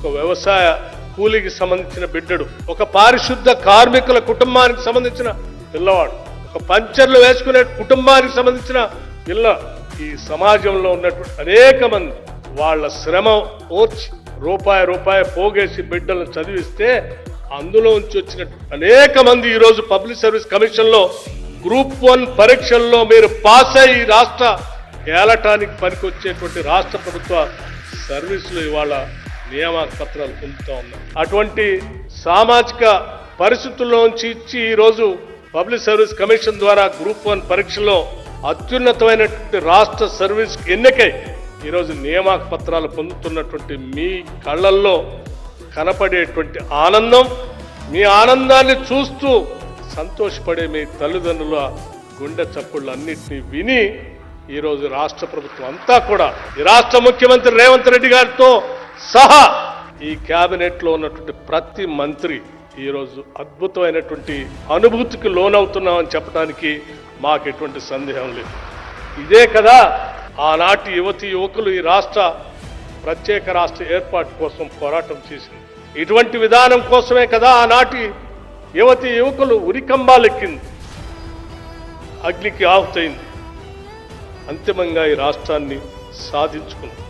ఒక వ్యవసాయ కూలికి సంబంధించిన బిడ్డడు ఒక పారిశుద్ధ కార్మికుల కుటుంబానికి సంబంధించిన పిల్లవాడు ఒక పంచర్లు వేసుకునే కుటుంబానికి సంబంధించిన పిల్ల. ఈ సమాజంలో ఉన్నటువంటి అనేక మంది వాళ్ళ శ్రమ ఓర్చి రూపాయి రూపాయి పోగేసి బిడ్డలను చదివిస్తే అందులో నుంచి వచ్చిన అనేక మంది ఈరోజు పబ్లిక్ సర్వీస్ కమిషన్లో గ్రూప్ వన్ పరీక్షల్లో మీరు పాస్ అయ్యి రాష్ట్ర ఏలటానికి పనికొచ్చేటువంటి రాష్ట్ర ప్రభుత్వ సర్వీసులు ఇవాళ నియామక పత్రాలు పొందుతూ ఉన్నాయి అటువంటి సామాజిక పరిస్థితుల్లోంచి ఇచ్చి ఈరోజు పబ్లిక్ సర్వీస్ కమిషన్ ద్వారా గ్రూప్ వన్ పరీక్షలో అత్యున్నతమైనటువంటి రాష్ట్ర సర్వీస్ ఎన్నికై ఈరోజు నియామక పత్రాలు పొందుతున్నటువంటి మీ కళ్ళల్లో కనపడేటువంటి ఆనందం మీ ఆనందాన్ని చూస్తూ సంతోషపడే మీ తల్లిదండ్రుల గుండె చప్పుళ్ళు అన్నింటినీ విని ఈరోజు రాష్ట్ర ప్రభుత్వం అంతా కూడా ఈ రాష్ట్ర ముఖ్యమంత్రి రేవంత్ రెడ్డి గారితో సహా. ఈ క్యాబినెట్లో లో ఉన్నటువంటి ప్రతి మంత్రి ఈరోజు అద్భుతమైనటువంటి అనుభూతికి లోనవుతున్నామని చెప్పడానికి మాకు ఎటువంటి సందేహం లేదు. ఇదే కదా ఆనాటి యువతి యువకులు ఈ రాష్ట్ర ప్రత్యేక రాష్ట్ర ఏర్పాటు కోసం పోరాటం చేసింది. ఇటువంటి విధానం కోసమే కదా ఆనాటి యువతి యువకులు ఉరికంబాలెక్కింది. అగ్నికి ఆహుతైంది అంతిమంగా ఈ రాష్ట్రాన్ని సాధించుకుంది.